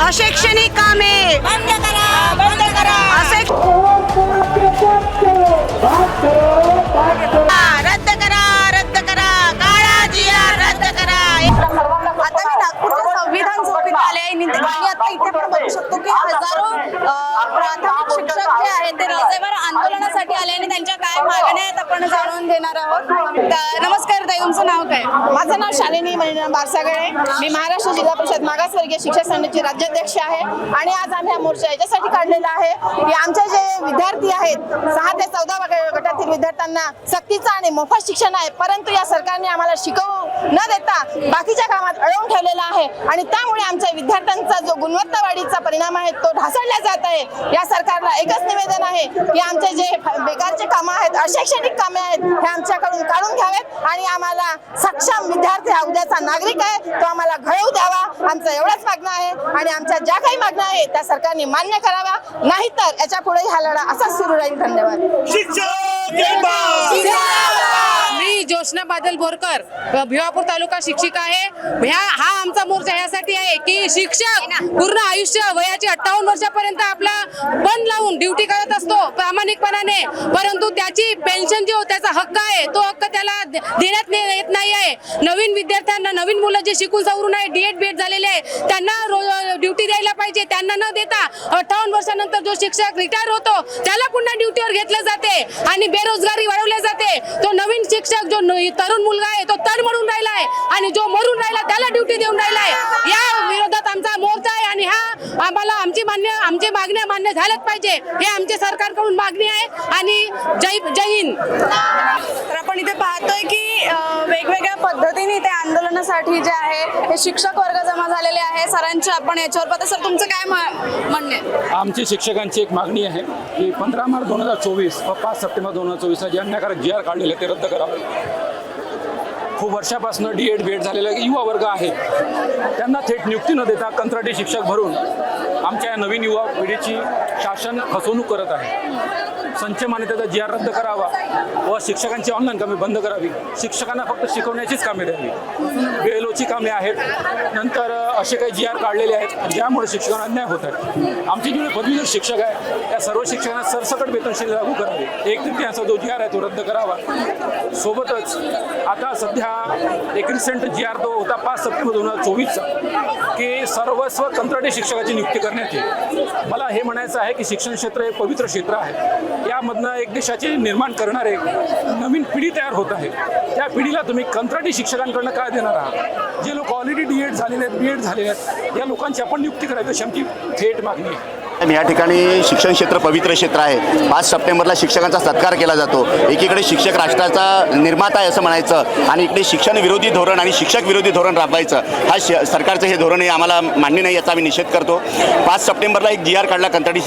अशैक्षणिक कामे. बंद करा बंद करा. असे प्राथमिक शिक्षक जे आहेत ते रजेवर आंदोलनासाठी आले आणि त्यांच्या काय मागण्या आहेत आपण जाणून घेणार आहोत. त- नमस्कार ताई तुमचं नाव काय? माझं नाव शालिनी बारसागळे. मी महाराष्ट्र जिल्हा परिषद मागासवर्गीय शिक्षक संघाची राज्याध्यक्ष आहे आणि आज आम्ही हा मोर्चा याच्यासाठी काढलेला आहे. की आमचे जे विद्यार्थी आहेत सहा ते चौदा गटातील विद्यार्थ्यांना सक्तीचं आणि मोफत शिक्षण आहे. परंतु या सरकारने आम्हाला शिकवू न देता बाकीच्या कामात अडवून ठेवलेला आहे. आणि त्यामुळे आमच्या विद्यार्थ्यांचा जो गुणवत्ता वाढीचा परिणाम आहे तो ढासळला जात आहे. या सरकारला एकच निवेदन आहे की आमचे जे बेकारचे कामं आहेत अशैक्षणिक कामे आहेत हे आमच्याकडून काढून घ्यावेत आणि आम्हाला सक्षम विद्यार्थी हा उद्याचा नागरिक आहे तो आम्हाला घडवू द्यावा. आमचं एवढंच मागणं आहे आणि आमच्या ज्या काही मागण्या आहेत त्या सरकारने मान्य कराव्या. नाहीतर याच्यापुढे हा लढा असाच सुरू राहील. धन्यवाद. ज्योत्ना बादल बोरकर भिवापूर तालुका शिक्षिका आहे. ह्या हा आमचा मोर्चा ह्यासाठी आहे की शिक्षक पूर्ण आयुष्य वयाची अठ्ठावन्न वर्षापर्यंत आपला बंद लावून ड्युटी करत असतो प्रामाणिकपणाने. परंतु त्याची पेन्शन जो त्याचा हक्क आहे तो हक्क त्याला देण्यात येत नाही आहे नवीन विद्यार्थ्यांना नवीन मुलं जे शिकून सवरून आहे डीएड बीएड झालेले आहे त्यांना ड्युटी द्यायला पाहिजे त्यांना न देता अठ्ठावन्न वर्षानंतर जो शिक्षक रिटायर होतो त्याला पुन्हा ड्युटीवर घेतलं जाते आणि बेरोजगारी वाढवली जाते. तो नवीन शिक्षक जो तरुण मुलगा आहे तो तड म्हणून राहिला आहे आणि जो मरून राहिला त्याला ड्युटी देऊन राहिला आहे. या विरोधात आमचा मोर्चा आहे आणि हा आम्हाला आमची मान्य आमची मागण्या मान्य झाल्याच पाहिजे. हे आमच्या सरकारकडून मागणी आहे आणि जय जय हिंद. तर आपण इथे पाहतोय की वेगवेगळ्या पद्धतीने ते आंदोलनासाठी जे आहे हे शिक्षक वर्ग जमा झालेले आहे. सरांचे आपण याच्यावर पाहतो. सर तुमचं काय मा- आमची शिक्षकांची एक मागणी आहे की पंधरा मार्च दोन हजार चोवीस व पाच सप्टेंबर दोन हजार चोवीसला जे अन्यायकारक जी आर काढलेले ते रद्द करावे. खूप वर्षापासून डी एड बी एड झालेला युवा वर्ग आहे. त्यांना थेट नियुक्ती न देता कंत्राटी शिक्षक भरून आमच्या या नवीन युवा पिढीची शासन फसवणूक करत आहे. संच मान्यतेचा जी आर रद्द करावा व शिक्षकांची ऑनलाईन कामे बंद करावी. शिक्षकांना फक्त शिकवण्याचीच कामे द्यावी. बेलोची कामे आहेत. नंतर असे काही जी आर काढलेले आहेत ज्यामुळे शिक्षकांना अन्याय होत आहे. आमचे जेवढे पदवीधर शिक्षक आहे त्या सर्व शिक्षकांना सरसकट वेतनशील लागू करावे. एक तृतीयांचा जो जी आर आहे तो रद्द करावा. सोबतच आता सध्या एक रिसेंट जी आर तो होता पाच सप्टेंबर दोन हजार चोवीसचा की सर्वस्व कंत्राटी शिक्षकाची नियुक्ती करण्यात येईल. मला हे म्हणायचं आहे की शिक्षण क्षेत्र हे पवित्र क्षेत्र आहे. यामधनं एक देशाचे निर्माण करणारे नवीन पिढी तयार होत आहे. त्या पिढीला तुम्ही कंत्राटी शिक्षकांकडनं काय देणार आहात? जे लोक ऑलरेडी डी एड झालेले आहेत बी एड झालेले आहेत या लोकांची आपण नियुक्ती करायची अशी आमची थेट मागणी आहे. या ठिकाणी शिक्षण क्षेत्र पवित्र क्षेत्र आहे. पाच सप्टेंबरला शिक्षकांचा सत्कार केला जातो. एकीकडे शिक्षक राष्ट्राचा निर्माता आहे असं म्हणायचं आणि इकडे शिक्षण विरोधी धोरण आणि शिक्षक विरोधी धोरण राबवायचं. हा श सरकारचं हे धोरण हे आम्हाला मान्य नाही याचा आम्ही निषेध करतो. पाच सप्टेंबरला एक जी आर काढला कंत्राटी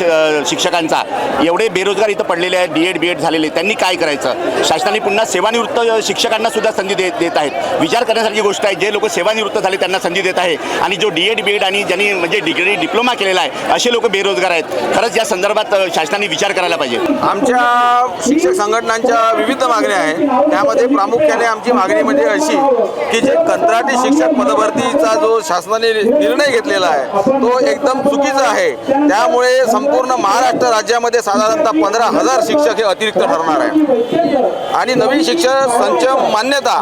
शिक्षकांचा. एवढे बेरोजगार इथं पडलेले आहेत डी एड बी एड झालेले त्यांनी काय करायचं? शासनाने पुन्हा सेवानिवृत्त शिक्षकांना सुद्धा संधी देत देत आहेत. विचार करण्यासारखी गोष्ट आहे जे लोक सेवानिवृत्त झाले त्यांना संधी देत आहे. आणि जो डी एड बी एड आणि ज्यांनी म्हणजे डिग्री डिप्लोमा केलेला आहे असे लोक बेरोजगार आहेत. खरंच या संदर्भात शासनाने विचार करायला पाहिजे. आमच्या शिक्षक संघटनांच्या विविध मागण्या आहेत. त्यामध्ये प्रामुख्याने आमची मागणी म्हणजे अशी की जे कंत्राटी शिक्षक पदभरतीचा जो शासनाने निर्णय घेतलेला आहे तो एकदम चुकीचा आहे. त्यामुळे संपूर्ण महाराष्ट्र राज्यामध्ये साधारणतः पंधरा हजार शिक्षक हे अतिरिक्त ठरणार आहे आणि नवीन शिक्षक संच मान्यता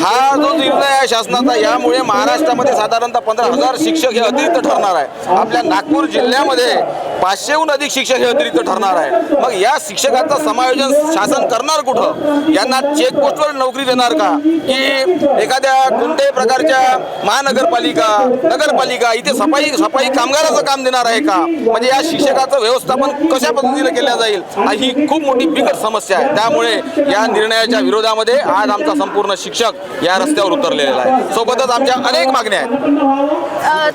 हा जो निर्णय आहे शासनाचा यामुळे महाराष्ट्रामध्ये साधारणतः पंधरा हजार शिक्षक हे अतिरिक्त ठरणार आहे आपल्या नागपूर जिल्ह्यामध्ये पाचशेहून अधिक शिक्षक हे अतिरिक्त ठरणार आहे. मग या शिक्षकांचं समायोजन शासन करणार कुठं? यांना चेकपोस्टवर नोकरी देणार का? की एखाद्या कोणत्याही प्रकारच्या महानगरपालिका नगरपालिका इथे सफाई सफाई कामगाराचं काम देणार आहे का? म्हणजे या शिक्षकाचं व्यवस्थापन कशा पद्धतीने केलं जाईल? ही खूप मोठी बिकट समस्या आहे. त्यामुळे या निर्णयाच्या विरोधामध्ये आज आमचा संपूर्ण शिक्षक या रस्त्यावर उतरलेला आहे. सोबतच आमच्या अनेक मागण्या आहेत.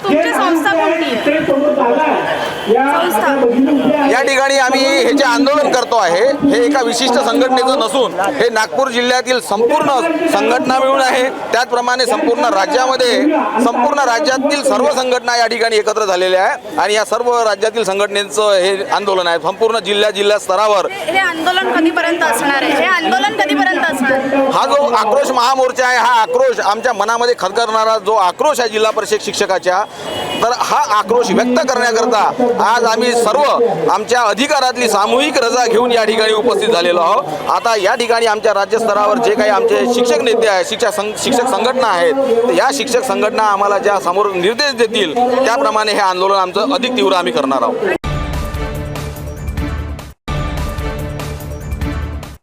तुमची संस्था कोणती आहे? या ठिकाणी आम्ही हे जे आंदोलन करतो आहे हे एका विशिष्ट संघटनेचं नसून हे नागपूर जिल्ह्यातील संपूर्ण संघटना मिळून आहे. त्याचप्रमाणे संपूर्ण राज्यामध्ये संपूर्ण राज्यातील सर्व संघटना या ठिकाणी एकत्र झालेल्या आहे. आणि या सर्व राज्यातील संघटनेचं हे आंदोलन आहे. संपूर्ण जिल्ह्या जिल्हा स्तरावर हे आंदोलन कधीपर्यंत असणार आहे? हे आंदोलन हा जो आक्रोश महामोर्चा आहे हा आक्रोश आमच्या मनामध्ये खदकरणारा जो आक्रोश आहे जिल्हा परिषद शिक्षकाच्या तर हा आक्रोश व्यक्त करण्याकरता आज आम्ही सर्व आमच्या अधिकारातली सामूहिक रजा घेऊन या ठिकाणी उपस्थित झालेलो आहोत. आता या ठिकाणी आमच्या राज्यस्तरावर जे काही आमचे शिक्षक नेते आहेत शिक्षक संघ शिक्षक संघटना आहेत तर या शिक्षक संघटना आम्हाला ज्या समोर निर्देश देतील त्याप्रमाणे हे आंदोलन आमचं अधिक तीव्र आम्ही करणार आहोत.